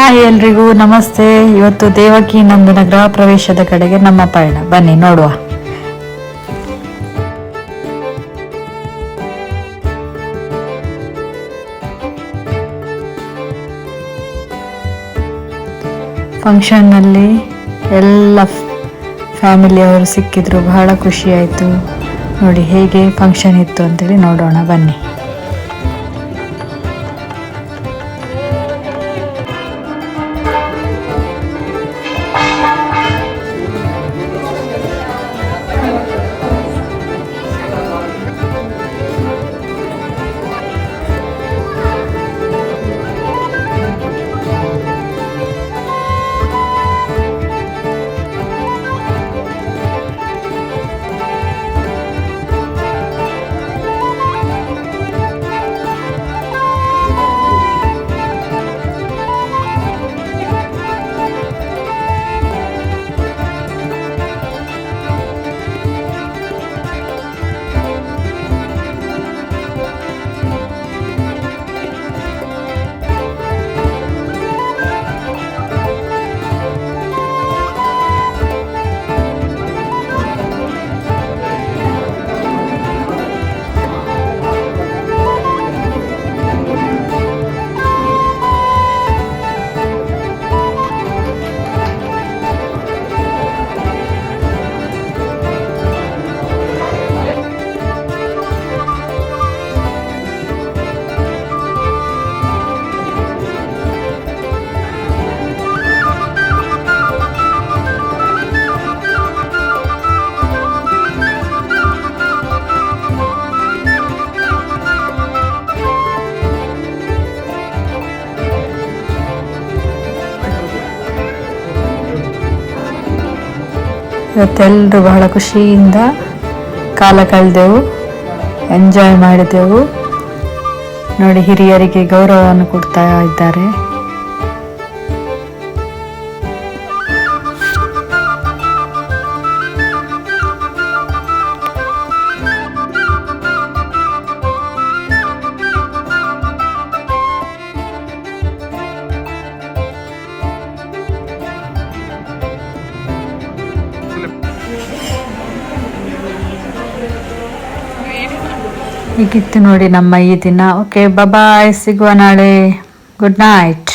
Hi ಎಲ್ರಿಗೂ, ನಮಸ್ತೆ. ಇವತ್ತು ದೇವಕಿ ನಂದನ ಗೃಹ ಪ್ರವೇಶದ ಕಡೆಗೆ ನಮ್ಮ ಪಯಣ. ಬನ್ನಿ, ನೋಡುವ. ಫಂಕ್ಷನ್ನಲ್ಲಿ ಎಲ್ಲ ಫ್ಯಾಮಿಲಿಯವರು ಸಿಕ್ಕಿದ್ರು, ಬಹಳ ಖುಷಿ ಆಯ್ತು. ನೋಡಿ ಹೇಗೆ ಫಂಕ್ಷನ್ ಇತ್ತು ಅಂತೇಳಿ ನೋಡೋಣ. ಬನ್ನಿ. ಇವತ್ತೆಲ್ಲರೂ ಬಹಳ ಖುಷಿಯಿಂದ ಕಾಲ ಕಳೆದೆವು ಎಂಜಾಯ್ ಮಾಡಿದೆವು. ನೋಡಿ ಹಿರಿಯರಿಗೆ ಗೌರವವನ್ನು ಕೊಡ್ತಾ ಇದ್ದಾರೆ. ಹೀಗಿತ್ತು ನೋಡಿ ನಮ್ಮ ಈ ದಿನ. ಓಕೆ ಬಾಯ್ ಸಿಗುವ ನಾಳೆ. Good night